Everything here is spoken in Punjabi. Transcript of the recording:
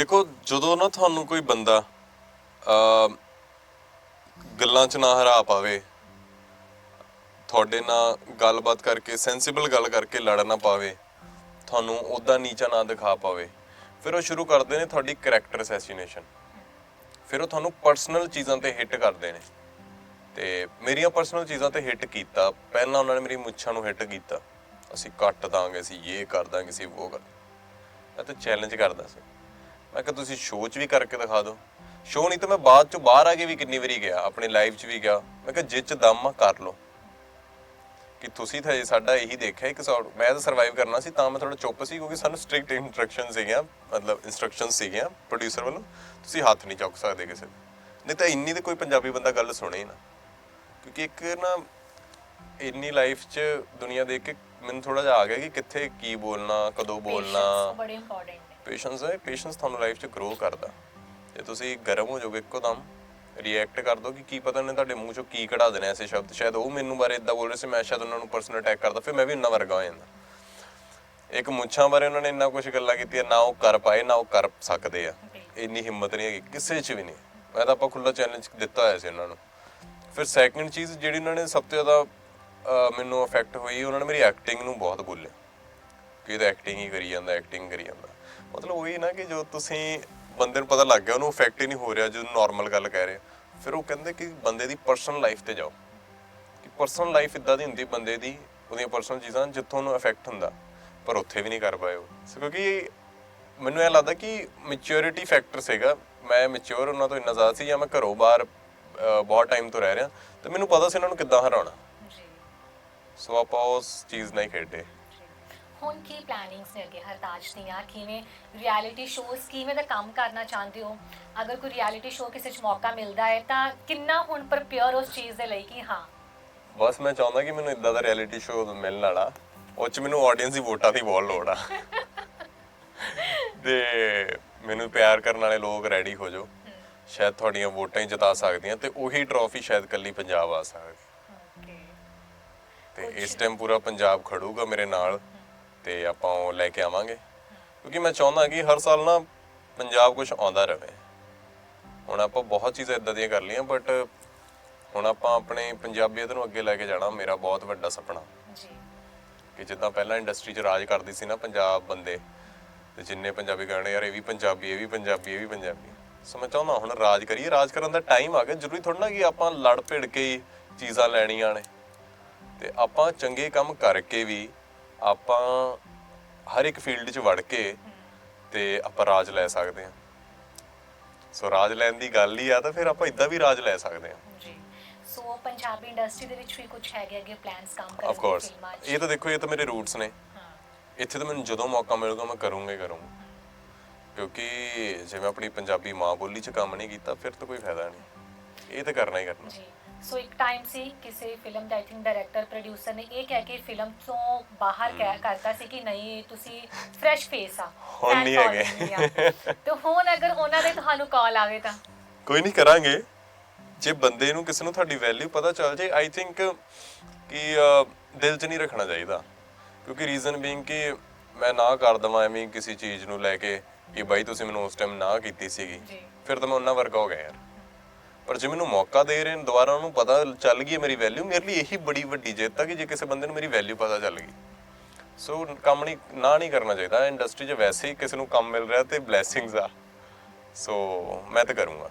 ਦੇਖੋ, ਜਦੋਂ ਨਾ ਤੁਹਾਨੂੰ ਕੋਈ ਬੰਦਾ ਅ ਗੱਲਾਂ 'ਚ ਨਾ ਹਰਾ ਪਾਵੇ, ਤੁਹਾਡੇ ਨਾਲ ਗੱਲਬਾਤ ਕਰਕੇ ਸੈਂਸੀਬਲ ਗੱਲ ਕਰਕੇ ਲੜ ਨਾ ਪਾਵੇ, ਤੁਹਾਨੂੰ ਉਹਦਾ ਨੀਚਾ ਨਾ ਦਿਖਾ ਪਾਵੇ, ਫਿਰ ਉਹ ਸ਼ੁਰੂ ਕਰਦੇ ਨੇ ਤੁਹਾਡੀ ਕੈਰੈਕਟਰ ਅਸੈਸੀਨੇਸ਼ਨ ਫਿਰ ਉਹ ਤੁਹਾਨੂੰ ਪਰਸਨਲ ਚੀਜ਼ਾਂ ਤੇ ਹਿੱਟ ਕਰਦੇ ਨੇ। ਤੇ ਮੇਰੀਆਂ ਪਰਸਨਲ ਚੀਜ਼ਾਂ ਤੇ ਹਿੱਟ ਕੀਤਾ, ਪਹਿਲਾਂ ਉਹਨਾਂ ਨੇ ਮੇਰੀ ਮੁੱਛਾਂ ਨੂੰ ਹਿੱਟ ਕੀਤਾ। ਅਸੀਂ ਕੱਟ ਦਾਂਗੇ, ਅਸੀਂ ਇਹ ਕਰ ਦਾਂਗੇ, ਅਸੀਂ ਉਹ ਕਰ ਮੈਂ ਤਾਂ ਚੈਲੰਜ ਕਰਦਾ ਸੀ। ਮੈਂ ਕਿਹਾ ਤੁਸੀਂ ਸ਼ੋਅ 'ਚ ਵੀ ਕਰਕੇ ਦਿਖਾ ਦਿਓ। ਸ਼ੋਅ ਨਹੀਂ ਤਾਂ ਮੈਂ ਬਾਅਦ 'ਚੋਂ ਬਾਹਰ ਆ ਕੇ ਵੀ ਕਿੰਨੀ ਵਾਰੀ ਗਿਆ, ਆਪਣੀ ਲਾਈਫ 'ਚ ਵੀ ਗਿਆ। ਮੈਂ ਕਿਹਾ ਜਿੱਚ ਦਮ ਆ, ਕਰ ਲਓ। ਕਿ ਤੁਸੀਂ ਤਾਂ ਸਾਡਾ ਇਹੀ ਦੇਖਿਆ ਇੱਕ ਸੌ ਮੈਂ ਤਾਂ ਸਰਵਾਈਵ ਕਰਨਾ ਸੀ, ਤਾਂ ਮੈਂ ਥੋੜਾ ਚੁੱਪ ਸੀ, ਕਿਉਂਕਿ ਸਾਨੂੰ ਸਟ੍ਰਿਕਟ ਇਨਸਟਰਕਸ਼ਨ ਸੀਗੀਆਂ, ਮਤਲਬ ਇਨਸਟਰਕਸ਼ਨਸ ਸੀਗੀਆਂ ਪ੍ਰੋਡਿਊਸਰ ਵੱਲੋਂ। ਤੁਸੀਂ ਹੱਥ ਨਹੀਂ ਚੁੱਕ ਸਕਦੇ ਕਿਸੇ ਦੇ। ਨਹੀਂ ਤਾਂ ਇੰਨੀ ਤੇ ਕੋਈ ਪੰਜਾਬੀ ਬੰਦਾ ਗੱਲ ਸੁਣੇ ਨਾ। ਕਿਉਂਕਿ ਇੱਕ ਨਾ ਇੰਨੀ ਲਾਈਫ 'ਚ ਦੁਨੀਆ ਦੇਖ ਕੇ ਮੈਨੂੰ ਥੋੜਾ ਜਿਹਾ ਆ ਗਿਆ ਕਿ ਕਿੱਥੇ ਕੀ ਬੋਲਣਾ, ਕਦੋਂ ਬੋਲਣਾ। ਬੜੇ ਇੰਪੋਰਟੈਂਟ ਪੇਸ਼ੈਂਸ ਹੈ ਪੇਸ਼ੈਂਸ ਤੁਹਾਨੂੰ ਲਾਈਫ 'ਚ ਗਰੋ ਕਰਦਾ। ਜੇ ਤੁਸੀਂ ਗਰਮ ਹੋ ਜਾਓਗੇ ਇੱਕੋ ਦਮ ਰਿਐਕਟ ਕਰ ਦੋ ਕਿ ਕੀ ਪਤਾ ਨੇ ਤੁਹਾਡੇ ਮੂੰਹ 'ਚੋਂ ਕੀ ਕਢਾ ਦੇਣਾ ਐਸੇ ਸ਼ਬਦ। ਸ਼ਾਇਦ ਉਹ ਮੈਨੂੰ ਬਾਰੇ ਇਦਾਂ ਬੋਲ ਰਹੇ ਸੀ, ਮੈਂ ਸ਼ਾਇਦ ਉਹਨਾਂ ਨੂੰ ਪਰਸਨਲ ਅਟੈਕ ਕਰਦਾ, ਫਿਰ ਮੈਂ ਵੀ ਉਹਨਾਂ ਵਰਗਾ ਹੋ ਜਾਂਦਾ। ਇੱਕ ਮੁੱਛਾਂ ਬਾਰੇ ਉਹਨਾਂ ਨੇ ਇੰਨਾ ਕੁਝ ਗੱਲਾਂ ਕੀਤੀਆਂ, ਨਾ ਉਹ ਕਰ ਪਾਏ, ਨਾ ਉਹ ਕਰ ਸਕਦੇ ਆ। ਇੰਨੀ ਹਿੰਮਤ ਨਹੀਂ ਹੈਗੀ, ਕਿਸੇ 'ਚ ਵੀ ਨਹੀਂ। ਮੈਂ ਤਾਂ ਆਪਾਂ ਖੁੱਲਾ ਚੈਲੰਜ ਦਿੱਤਾ ਹੋਇਆ ਸੀ ਉਹਨਾਂ ਨੂੰ। ਫਿਰ ਸੈਕੰਡ ਚੀਜ਼ ਜਿਹੜੀ ਉਹਨਾਂ ਨੇ ਸਭ ਤੋਂ ਜ਼ਿਆਦਾ ਮੈਨੂੰ ਅਫੈਕਟ ਹੋਈ, ਉਹਨਾਂ ਨੇ ਮੇਰੀ ਐਕਟਿੰਗ ਨੂੰ ਬਹੁਤ ਬੋਲਿਆ ਕਿ ਇਹਦਾ ਐਕਟਿੰਗ ਹੀ ਕਰੀ ਜਾਂਦਾ ਐਕਟਿੰਗ ਕਰੀ ਜਾਂਦਾ। ਮਤਲਬ ਉਹੀ ਨਾ ਕਿ ਜੋ ਤੁਸੀਂ ਬੰਦੇ ਨੂੰ ਪਤਾ ਲੱਗ ਗਿਆ ਉਹਨੂੰ ਇਫੈਕਟ ਹੀ ਨਹੀਂ ਹੋ ਰਿਹਾ ਜੋ ਨਾਰਮਲ ਗੱਲ ਕਹਿ ਰਹੇ ਫਿਰ ਉਹ ਕਹਿੰਦੇ ਕਿ ਬੰਦੇ ਦੀ ਪਰਸਨਲ ਲਾਈਫ ਤੇ ਜਾਓ। ਕਿ ਪਰਸਨਲ ਲਾਈਫ ਇਦਾਂ ਦੀ ਹੁੰਦੀ ਬੰਦੇ ਦੀ ਉਹਦੀਆਂ ਪਰਸਨਲ ਚੀਜ਼ਾਂ ਜਿੱਥੋਂ ਉਹਨੂੰ ਇਫੈਕਟ ਹੁੰਦਾ ਪਰ ਉੱਥੇ ਵੀ ਨਹੀਂ ਕਰ ਪਾਏ ਉਹ। ਸੋ ਕਿਉਂਕਿ ਮੈਨੂੰ ਇਹ ਲੱਗਦਾ ਕਿ ਮੈਚੁਰਿਟੀ ਫੈਕਟਰ ਸੀਗਾ। ਮੈਂ ਮੈਚੁਰ ਉਹਨਾਂ ਤੋਂ ਇੰਨਾ ਜ਼ਿਆਦਾ ਸੀ ਜਾਂ ਮੈਂ ਘਰੋਂ ਬਾਹਰ ਬਹੁਤ ਟਾਈਮ ਤੋਂ ਰਹਿ ਰਿਹਾ। ਤੇ ਮੈਨੂੰ ਪਤਾ ਸੀ ਉਹਨਾਂ ਨੂੰ ਕਿੱਦਾਂ ਹਰਾਉਣਾ। ਜੀ। ਸੋ ਆਪਾਂ ਉਸ ਚੀਜ਼ ਨਾਲ ਹੀ ਖੇਡੇ। ਹੁਣ ਕੀ ਪਲੈਨਿੰਗਸ ਨੇ ਅੱਗੇ ਹਰਤਾਜ ਦੀਆਂ? ਕਿਵੇਂ ਰਿਐਲਿਟੀ ਸ਼ੋਜ਼ ਕਿਵੇਂ ਦਾ ਕੰਮ ਕਰਨਾ ਚਾਹੁੰਦੇ ਹੋ? ਅਗਰ ਕੋਈ ਰਿਐਲਿਟੀ ਸ਼ੋਅ ਕਿਸੇ 'ਚ ਮੌਕਾ ਮਿਲਦਾ ਹੈ ਤਾਂ ਕਿੰਨਾ ਹੁਣ ਪ੍ਰਪੇਅਰ ਉਸ ਚੀਜ਼ ਦੇ ਲਈ ਕਿ ਹਾਂ? ਬਸ ਮੈਂ ਚਾਹੁੰਦਾ ਕਿ ਮੈਨੂੰ ਇਦਾਂ ਦਾ ਰਿਐਲਿਟੀ ਸ਼ੋਅ ਮਿਲਣ ਵਾਲਾ ਉਹ ਚ ਮੈਨੂੰ ਆਡੀਅנס ਦੀ ਵੋਟਾਂ ਦੀ ਬਹੁਤ ਲੋੜ ਆ। ਤੇ ਮੈਨੂੰ ਪਿਆਰ ਕਰਨ ਵਾਲੇ ਲੋਕ ਰੈਡੀ ਹੋ ਜਾਓ। ਸ਼ਾਇਦ ਤੁਹਾਡੀਆਂ ਵੋਟਾਂ ਹੀ ਜਿਤਾ ਸਕਦੀਆਂ ਤੇ ਉਹੀ ਟਰੋਫੀ ਸ਼ਾਇਦ ਕੱਲੀ ਪੰਜਾਬ ਆ ਸਕਦੀ। ਤੇ ਇਸ ਟਾਈਮ ਪੂਰਾ ਪੰਜਾਬ ਖੜੂਗਾ ਮੇਰੇ ਨਾਲ। ਤੇ ਆਪਾਂ ਉਹ ਲੈ ਕੇ ਆਵਾਂਗੇ। ਕਿਉਂਕਿ ਮੈਂ ਚਾਹੁੰਦਾ ਕਿ ਹਰ ਸਾਲ ਨਾ ਪੰਜਾਬ ਕੁਝ ਆਉਂਦਾ ਰਹੇ। ਹੁਣ ਆਪਾਂ ਬਹੁਤ ਚੀਜ਼ਾਂ ਇਦਾਂ ਦੀਆਂ ਕਰ ਲਈਆਂ ਬਟ ਹੁਣ ਆਪਾਂ ਆਪਣੇ ਪੰਜਾਬੀਅਤ ਨੂੰ ਅੱਗੇ ਲੈ ਕੇ ਜਾਣਾ ਮੇਰਾ ਬਹੁਤ ਵੱਡਾ ਸੁਪਨਾ। ਜੀ। ਕਿ ਜਿੱਦਾਂ ਪਹਿਲਾਂ ਇੰਡਸਟਰੀ 'ਚ ਰਾਜ ਕਰਦੀ ਸੀ ਨਾ ਪੰਜਾਬ ਬੰਦੇ ਤੇ ਜਿੰਨੇ ਪੰਜਾਬੀ ਗਾਣੇ ਯਾਰ ਇਹ ਵੀ ਪੰਜਾਬੀ ਇਹ ਵੀ ਪੰਜਾਬੀ ਇਹ ਵੀ ਪੰਜਾਬੀ। ਸੋ ਮੈਂ ਚਾਹੁੰਦਾ ਹੁਣ ਰਾਜ ਕਰੀਏ ਰਾਜ ਕਰਨ ਦਾ ਟਾਈਮ ਆ ਗਿਆ। ਜ਼ਰੂਰੀ ਥੋੜਾ ਨਾ ਕਿ ਆਪਾਂ ਲੜ ਭਿੜ ਕੇ ਹੀ ਚੀਜ਼ਾਂ ਲੈਣੀਆਂ ਨੇ। ਤੇ ਆਪਾਂ ਚੰਗੇ ਕੰਮ ਕਰਕੇ ਵੀ ਆਪਾਂ ਹਰ ਇੱਕ ਫੀਲਡ 'ਚ ਵੜ ਕੇ ਤੇ ਆਪਾਂ ਰਾਜ ਲੈ ਸਕਦੇ ਹਾਂ। ਸੋ ਰਾਜ ਲੈਣ ਦੀ ਗੱਲ ਹੀ ਆ ਤਾਂ ਫਿਰ ਆਪਾਂ ਇਦਾਂ ਵੀ ਰਾਜ ਲੈ ਸਕਦੇ ਹਾਂ। ਜੀ। ਸੋ ਪੰਜਾਬੀ ਇੰਡਸਟਰੀ ਦੇ ਵਿੱਚ ਵੀ ਕੁਝ ਹੈਗੇ ਅੱਗੇ ਪਲਾਨਸ ਕੰਮ ਕਰਨ ਆਫ ਦੇ ਕੋਰਸ ਫਿਲਮਾਂ 'ਚ? ਇਹ ਤਾਂ ਦੇਖੋ ਇਹ ਤਾਂ ਮੇਰੇ ਰੂਟਸ ਨੇ। ਹਾਂ। ਇੱਥੇ ਤਾਂ ਮੈਨੂੰ ਜਦੋਂ ਮੌਕਾ ਮਿਲੂਗਾ ਮੈਂ ਕਰੂੰਗਾ ਹੀ ਕਰੂੰਗਾ। ਕਿਉਂਕਿ ਜੇ ਮੈਂ ਆਪਣੀ ਪੰਜਾਬੀ ਮਾਂ ਬੋਲੀ 'ਚ ਕੰਮ ਨਹੀਂ ਕੀਤਾ ਫਿਰ ਤਾਂ ਕੋਈ ਫਾਇਦਾ ਨਹੀਂ। ਇਹ ਤਾਂ ਕਰਨਾ ਹੀ ਕਰਨਾ। ਜੀ। ਸੋ ਇੱਕ ਟਾਈਮ ਸੀ ਕਿਸੇ ਫਿਲਮ ਦਾ ਆਈ ਥਿੰਕ ਡਾਇਰੈਕਟਰ ਪ੍ਰੋਡਿਊਸਰ ਨੇ ਇਹ ਕਹਿ ਕੇ ਫਿਲਮ ਤੋਂ ਬਾਹਰ ਕਹਿ ਕਰਤਾ ਸੀ ਕਿ ਨਹੀਂ ਤੁਸੀਂ ਫਰੈਸ਼ ਫੇਸ ਆ। ਹੁਣ ਨਹੀਂ ਹੈਗੇ। ਤੇ ਹੁਣ ਅਗਰ ਉਹਨਾਂ ਦੇ ਤੁਹਾਨੂੰ ਕਾਲ ਆਵੇ ਤਾਂ? ਕੋਈ ਨਹੀਂ ਕਰਾਂਗੇ। ਜੇ ਬੰਦੇ ਨੂੰ ਕਿਸੇ ਨੂੰ ਤੁਹਾਡੀ ਵੈਲਿਊ ਪਤਾ ਚੱਲ ਜੇ ਆਈ ਥਿੰਕ ਕਿ ਦਿਲ 'ਚ ਨਹੀਂ ਰੱਖਣਾ ਚਾਹੀਦਾ। ਕਿਉਂਕਿ ਰੀਜ਼ਨ ਬੀਇੰਗ ਕਿ ਮੈਂ ਨਾ ਕਰ ਦਵਾਂ ਐਵੇਂ ਕਿਸੇ ਚੀਜ਼ ਨੂੰ ਲੈ ਕੇ ਕਿ ਬਾਈ ਤੁਸੀਂ ਮੈਨੂੰ ਉਸ ਟਾਈਮ ਨਾ ਕੀਤੀ ਸੀਗੀ। ਫਿਰ ਤਾਂ ਮੈਂ ਉਹਨਾਂ ਵਰਗਾ ਹੋ ਗਿਆ ਯਾਰ। ਪਰ ਜੇ ਮੈਨੂੰ ਮੌਕਾ ਦੇ ਰਹੇ ਨੇ, ਦੁਬਾਰਾ ਉਹਨੂੰ ਪਤਾ ਚੱਲ ਗਈ ਹੈ ਮੇਰੀ ਵੈਲਿਊ ਮੇਰੇ ਲਈ ਇਹੀ ਬੜੀ ਵੱਡੀ ਜਿੱਤ ਆ ਕਿ ਜੇ ਕਿਸੇ ਬੰਦੇ ਨੂੰ ਮੇਰੀ ਵੈਲਿਊ ਪਤਾ ਚੱਲ ਗਈ। ਸੋ ਕੰਮ ਨਹੀਂ, ਨਾ ਨਹੀਂ ਕਰਨਾ ਚਾਹੀਦਾ। ਇੰਡਸਟਰੀ 'ਚ ਵੈਸੇ ਹੀ ਕਿਸੇ ਨੂੰ ਕੰਮ ਮਿਲ ਰਿਹਾ ਤੇ ਬਲੇਸਿੰਗਸ ਆ। ਸੋ ਮੈਂ ਤਾਂ ਕਰੂੰਗਾ।